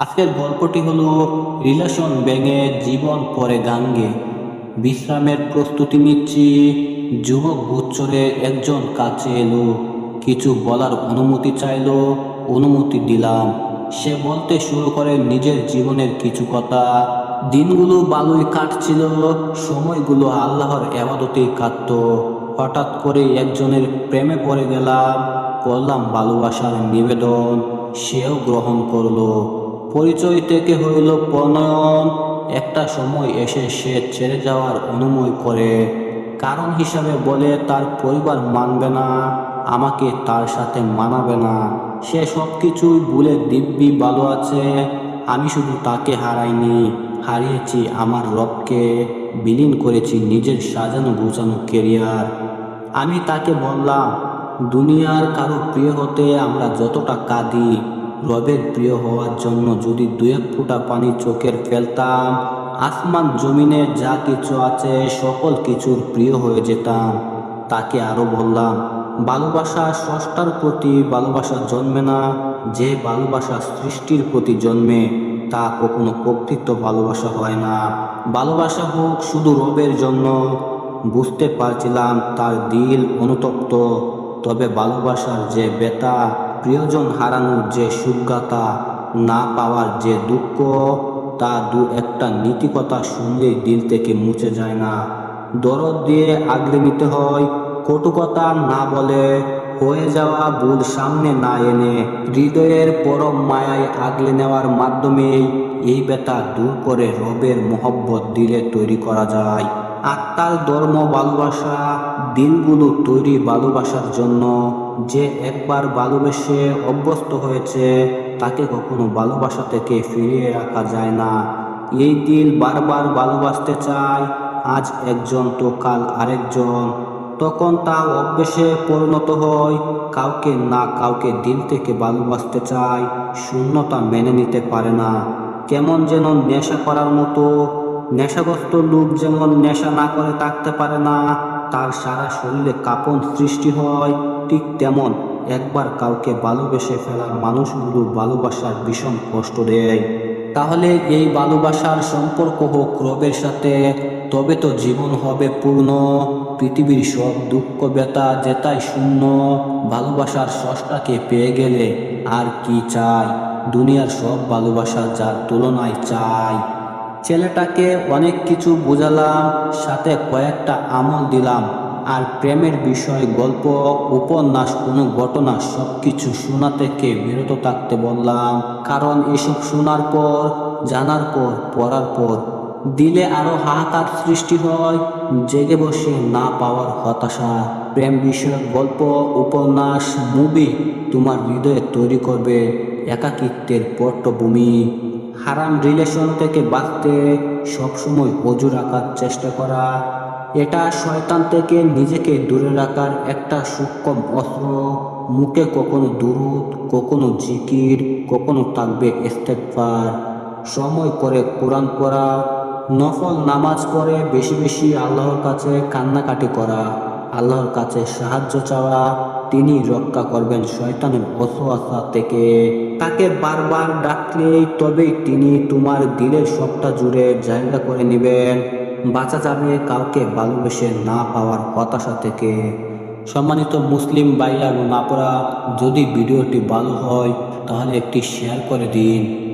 আজকের গল্পটি হলো রিলেশন ব্যাঙে জীবন পরে গাঙ্গে। বিশ্রামের প্রস্তুতি নিচ্ছি। যুবক গুচ্ছরে একজন কাছে এলো। কিছু বলার অনুমতি চাইলো, অনুমতি দিলাম। সে বলতে শুরু করে নিজের জীবনের কিছু কথা। দিনগুলো ভালোই কাটছিল, সময়গুলো আল্লাহর এবাদতেই কাটতো। হঠাৎ করে একজনের প্রেমে পড়ে গেলাম, করলাম ভালোবাসার নিবেদন, সেও গ্রহণ করল। পরিচয় থেকে হইল প্রণয়ন। একটা সময় এসে সে ছেড়ে যাওয়ার অনুময় করে। কারণ হিসাবে বলে, তার পরিবার মানবে না, আমাকে তার সাথে মানাবে না। সে সব কিছুই ভুলে দিব্যি ভালো আছে। আমি শুধু তাকে হারাইনি, হারিয়েছি আমার রবকে। বিলীন করেছি নিজের সাজানো গোছানো কেরিয়ার। আমি তাকে বললাম, দুনিয়ার কারও প্রিয় হতে আমরা যতটা কাঁদি রবের প্রিয় হওয়ার জন্য যদি দু এক ফোঁটা পানি চোখের ফেলতাম, আসমান জমিনে যা কিছু আছে, সকল কিছুর প্রিয় হয়ে যেতাম। তাকে আরও বললাম, ভালোবাসা স্রষ্টার প্রতি ভালোবাসা জন্মে না, যে ভালোবাসা সৃষ্টির প্রতি জন্মে, তা কখনো প্রকৃত ভালোবাসা হয় না। ভালোবাসা হোক শুধু রবের জন্য, বুঝতে পারছিলাম তার দিল অনুতপ্ত, তবে ভালোবাসার যে বেতা প্রিয়জন হারানোর যে সুজ্ঞাতা না পাওয়ার যে দুঃখ, তা দু একটা নীতিকথা শুনলেই দিল থেকে মুছে যায় না। দরদ দিয়ে আগলে নিতে হয় কটুকতা না বলে, হয়ে যাওয়া ভুল সামনে না এনে, হৃদয়ের পরম মায়ায় আগলে নেওয়ার মাধ্যমেই এই ব্যথা দূর করে রবের মোহব্বত দিলে তৈরি করা যায়। আত্মার ধর্ম ভালোবাসা দিনগুলো তৈরি ভালোবাসার জন্য যে একবার ভালোবেসে অভ্যস্ত হয়েছে, তাকে কখনো ভালোবাসা থেকে ফিরিয়ে রাখা যায় না। এই দিল বারবার ভালোবাসতে চায়, আজ একজন তো কাল আরেকজন। তখন তা অভ্যেসে পরিণত হয়, কাউকে না কাউকে দিল থেকে ভালোবাসতে চায়, শূন্যতা মেনে নিতে পারে না। কেমন যেন নেশা করার মতো নেশাগ্রস্ত লোক যেমন নেশা না করে থাকতে পারে না, তার সারা শরীরে কাঁপন সৃষ্টি হয়, ঠিক তেমন একবার কাউকে ভালোবেসে ফেলা মানুষগুলো ভালোবাসার ভীষণ কষ্ট দেয়। তাহলে এই ভালোবাসার সম্পর্ক হোক রবের সাথে, তবে তো জীবন হবে পূর্ণ। পৃথিবীর সব দুঃখ, ব্যথা যেতাই শূন্য, ভালোবাসার স্রষ্টাকে পেয়ে গেলে আর কি চাই? দুনিয়ার সব ভালোবাসা যার তুলনায় চাই। ছেলেটাকে অনেক কিছু বোঝালাম, সাথে কয়েকটা আমল দিলাম আর প্রেমের বিষয়, গল্প, উপন্যাস, কোনো ঘটনা সব কিছু শোনা থেকে বিরত থাকতে বললাম। কারণ এসব শোনার পর, জানার পর, পড়ার পর দিলে আরও হাহাকার সৃষ্টি হয়, জেগে বসে না পাওয়ার হতাশা। প্রেম বিষয়ক গল্প, উপন্যাস, মুভি তোমার হৃদয়ে তৈরি করবে একাকিত্বের পট্টভূমি হারাম রিলেশন থেকে বাঁচতে সবসময় অজু রাখার চেষ্টা করা। এটা শয়তান থেকে নিজেকে দূরে রাখার একটা সূক্ষ্ম অস্ত্র। মুখে কখনো দুরুদ, কখনো জিকির, কখনো থাকবে ইস্তেকফার সময় করে কোরআন পড়া, নফল নামাজ পড়ে, বেশি বেশি আল্লাহর কাছে কান্নাকাটি করা, আল্লাহর কাছে সাহায্য চাওয়া তিনি রক্ষা করবেন শয়তানের অসুয়াশা থেকে। তাকে বারবার ডাকলেই তবেই তিনি তোমার দিলের সবটা জুড়ে জায়গা করে নেবেন। বাঁচা যাবে কাউকে ভালোবেসে না পাওয়ার হতাশা থেকে। সম্মানিত মুসলিম ভাইয়া এবং আপুরা যদি ভিডিওটি ভালো হয়, তাহলে একটি শেয়ার করে দিন।